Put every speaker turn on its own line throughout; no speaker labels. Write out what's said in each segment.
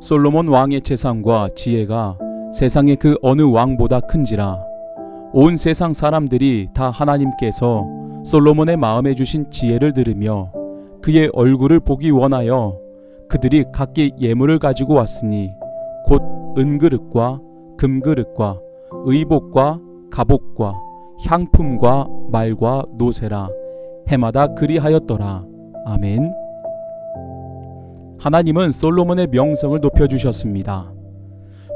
솔로몬 왕의 재산과 지혜가 세상의 그 어느 왕보다 큰지라 온 세상 사람들이 다 하나님께서 솔로몬의 마음에 주신 지혜를 들으며 그의 얼굴을 보기 원하여 그들이 각기 예물을 가지고 왔으니 곧 은그릇과 금그릇과 의복과 갑옷과 향품과 말과 노새라 해마다 그리하였더라 아멘. 하나님은 솔로몬의 명성을 높여주셨습니다.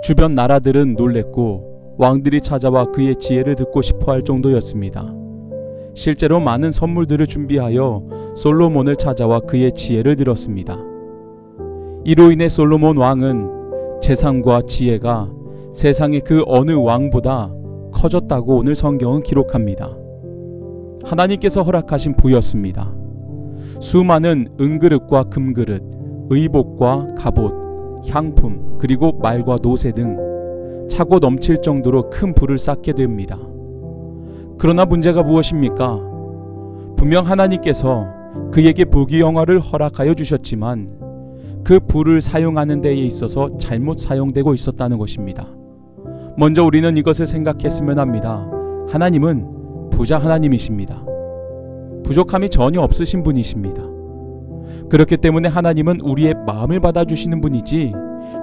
주변 나라들은 놀랬고 왕들이 찾아와 그의 지혜를 듣고 싶어 할 정도였습니다. 실제로 많은 선물들을 준비하여 솔로몬을 찾아와 그의 지혜를 들었습니다. 이로 인해 솔로몬 왕은 재산과 지혜가 세상의 그 어느 왕보다 커졌다고 오늘 성경은 기록합니다. 하나님께서 허락하신 부였습니다. 수많은 은그릇과 금그릇, 의복과 갑옷, 향품, 그리고 말과 노새 등 차고 넘칠 정도로 큰 부를 쌓게 됩니다. 그러나 문제가 무엇입니까? 분명 하나님께서 그에게 부귀 영화를 허락하여 주셨지만 그 부를 사용하는 데에 있어서 잘못 사용되고 있었다는 것입니다. 먼저 우리는 이것을 생각했으면 합니다. 하나님은 부자 하나님이십니다. 부족함이 전혀 없으신 분이십니다. 그렇기 때문에 하나님은 우리의 마음을 받아주시는 분이지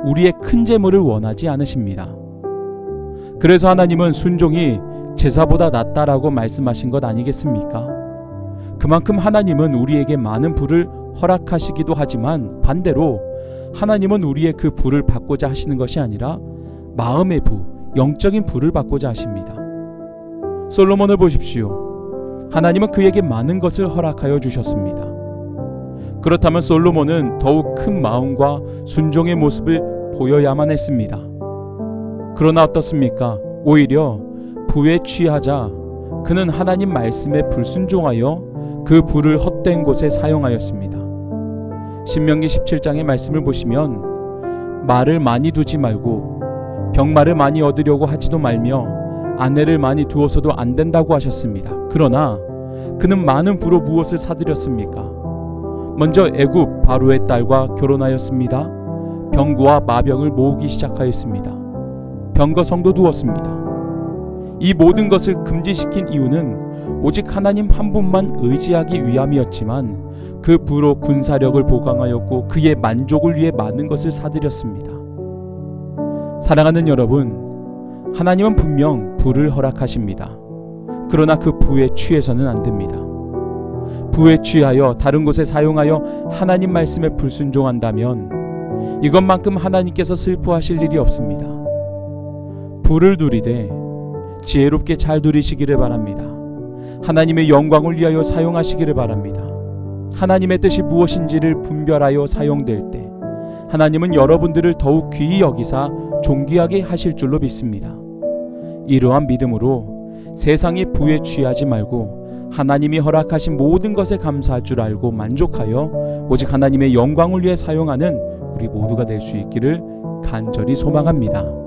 우리의 큰 재물을 원하지 않으십니다. 그래서 하나님은 순종이 제사보다 낫다라고 말씀하신 것 아니겠습니까? 그만큼 하나님은 우리에게 많은 부를 허락하시기도 하지만 반대로 하나님은 우리의 그 부를 받고자 하시는 것이 아니라 마음의 부, 영적인 부를 받고자 하십니다. 솔로몬을 보십시오. 하나님은 그에게 많은 것을 허락하여 주셨습니다. 그렇다면 솔로몬은 더욱 큰 마음과 순종의 모습을 보여야만 했습니다. 그러나 어떻습니까? 오히려 부에 취하자 그는 하나님 말씀에 불순종하여 그 부를 헛된 곳에 사용하였습니다. 신명기 17장의 말씀을 보시면 말을 많이 두지 말고 병말을 많이 얻으려고 하지도 말며 아내를 많이 두어서도 안 된다고 하셨습니다. 그러나 그는 많은 부로 무엇을 사들였습니까? 먼저 애굽 바로의 딸과 결혼하였습니다. 병고와 마병을 모으기 시작하였습니다. 병거성도 두었습니다. 이 모든 것을 금지시킨 이유는 오직 하나님 한 분만 의지하기 위함이었지만 그 부로 군사력을 보강하였고 그의 만족을 위해 많은 것을 사들였습니다. 사랑하는 여러분, 하나님은 분명 부를 허락하십니다. 그러나 그 부에 취해서는 안 됩니다. 부에 취하여 다른 곳에 사용하여 하나님 말씀에 불순종한다면 이것만큼 하나님께서 슬퍼하실 일이 없습니다. 부를 누리되 지혜롭게 잘 누리시기를 바랍니다. 하나님의 영광을 위하여 사용하시기를 바랍니다. 하나님의 뜻이 무엇인지를 분별하여 사용될 때 하나님은 여러분들을 더욱 귀히 여기사 존귀하게 하실 줄로 믿습니다. 이러한 믿음으로 세상의 부에 취하지 말고 하나님이 허락하신 모든 것에 감사할 줄 알고 만족하여 오직 하나님의 영광을 위해 사용하는 우리 모두가 될 수 있기를 간절히 소망합니다.